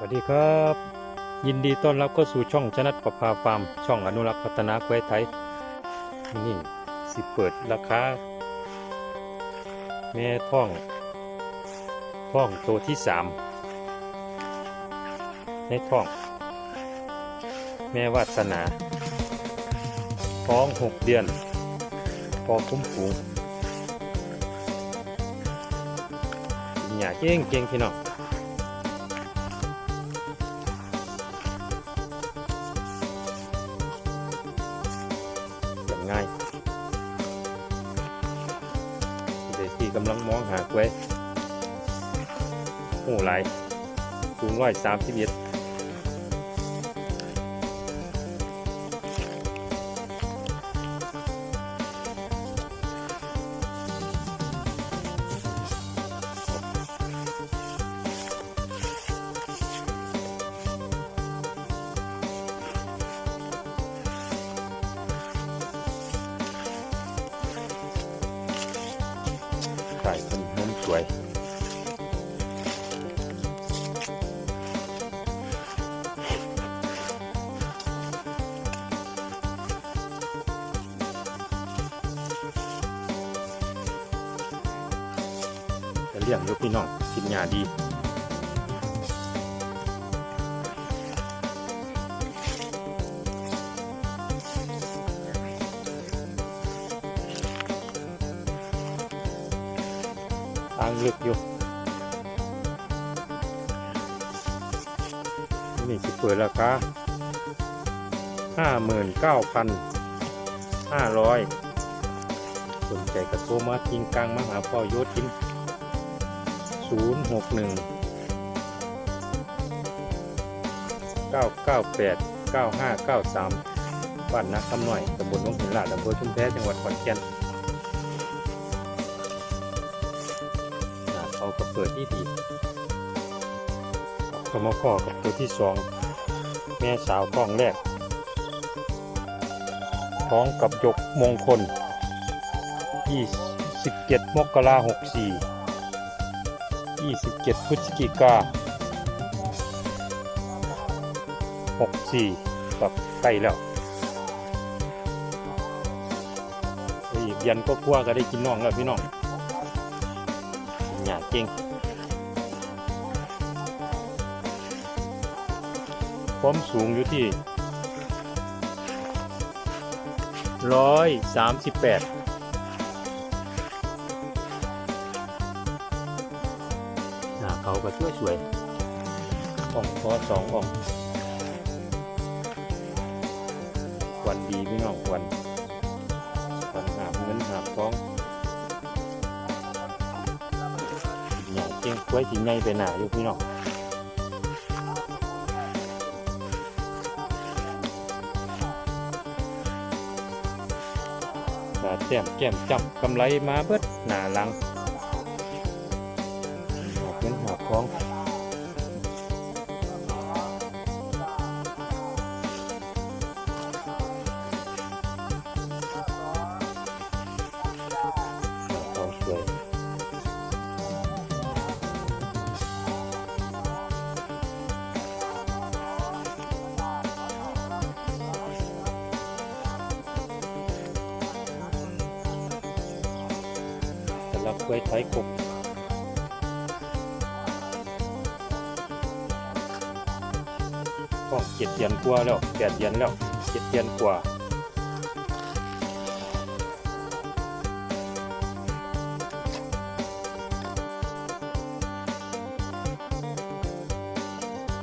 สวัสดีครับ ยินดีต้อนรับเข้าสู่ช่องชนัดประภาฟาร์มช่องอนุรักษ์พัฒนาควายไทยนี่สิเปิดราคาแม่ท่องท่องตัวที่สามในท่อง แม่วาสนาท้องหกเดือนพอคุ้มฝูงกินหยาเก่งเก่งพี่น้อง กำลังมองหากล้วยหูไหลายสูงร้อยสามสิบเอ็ด ส่เป็นนมสวยเลี้ยงลูกพี่น้องกินยาดีางลึกอยู่ นี่สิเปิดราคาห้าหมื่นเก้าพันห้าร้อยสนใจกระโทรมาทิ้งกลางมหาพ่อโยทินศูนย์หกหนึ่งเก้าเก้าแปดเก้าห้าเก้าสามบ้านนักคำหน่อยตำบลวงหินลาดอำเภอชุมแพจังหวัดขอนแก่น เขาก็เปิดที่ดีก็มาข้อกับตัวที่สองแม่สาวกล้องแรกท้องกับยกมงคล27มกราหกสี่27 พฤศจิกาหกสี่กับใกล้แล้วอีกยันก็กลัวก็ได้กินน้องแล้วพี่น้อง ยาเก่งความสูงอยู่ที่ร้อยสามสิบแปดหน้าเขาก็ช่วยสวยๆอ่องคอสองอ่องควันดีพี่น้องควัน กล้วยสีใหญ่ไปหนาอยู่พี่น้องตาแจ่มแก้มจับกำไรมาเบิดหนาหลังหอบเงินหอบของของ สำหรับกล้วยไทยกบก็เจ็ดเดือนกว่าแล้วแปดเดือนแล้วเจ็ดเดือนกว่า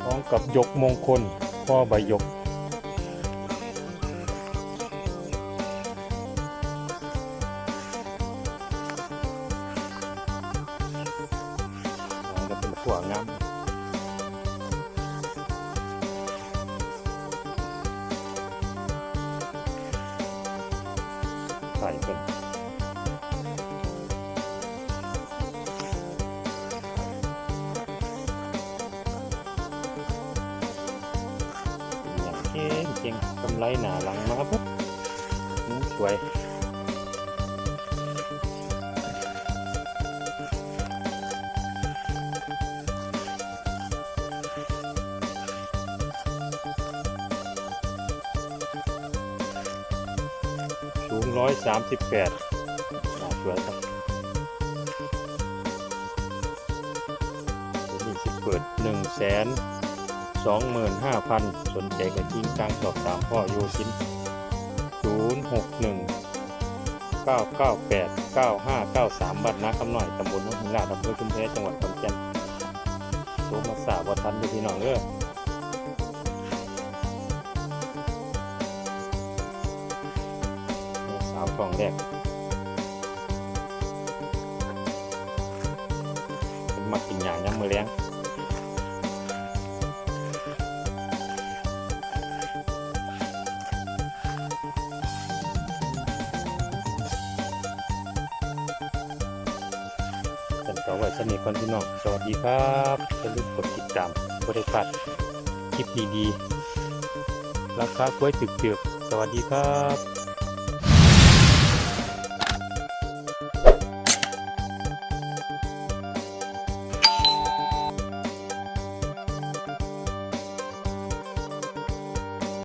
พร้อมกับยกมงคลพ่อใบยก ถั่วงามใส่เป็นอย่างเก่งเก่งกำไรหนาหลังมาปุ๊บอืมสวย งร้อยสามสิบแปดน่าสวยครับเดี๋ยวนี้สิเปิดหนึ่งแสนสองหมื่นห้าพันสนใจกระทิ้งกลางสอบถามพ่อโยชินศูนย์หกหนึ่งเก้าเก้าแปดเก้าห้าเก้าสามบัตรนาคำหน่อยตำบลนนทิลาดอำเภอชุมแพจังหวัดขอนแก่นโทรมาสาวัทันอยู่พี่น้องเด้อ กล่องแรกเป็นมักกินอย่างย้ำมือเลี้ยงกันต่อไว้สนิทก่อนพี่น้อง สวัสดีครับอย่าลืมกดติดตามบริษัทคลิปดีๆ ราคากล้วยจึกๆ สวัสดีครับ